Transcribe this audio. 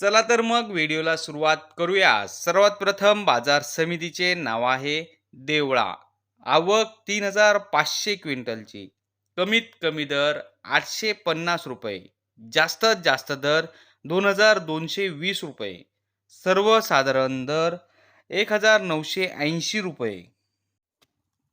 चला तर मग व्हिडिओला सुरुवात करूया. सर्वात प्रथम बाजार समितीचे नाव आहे देवळा. आवक तीन हजार पाचशे क्विंटलची. कमीत कमी दर आठशे पन्नास रुपये. जास्तीत जास्त दर दोन हजार दोनशे वीस रुपये. सर्वसाधारण दर एक हजार नऊशे ऐंशी रुपये.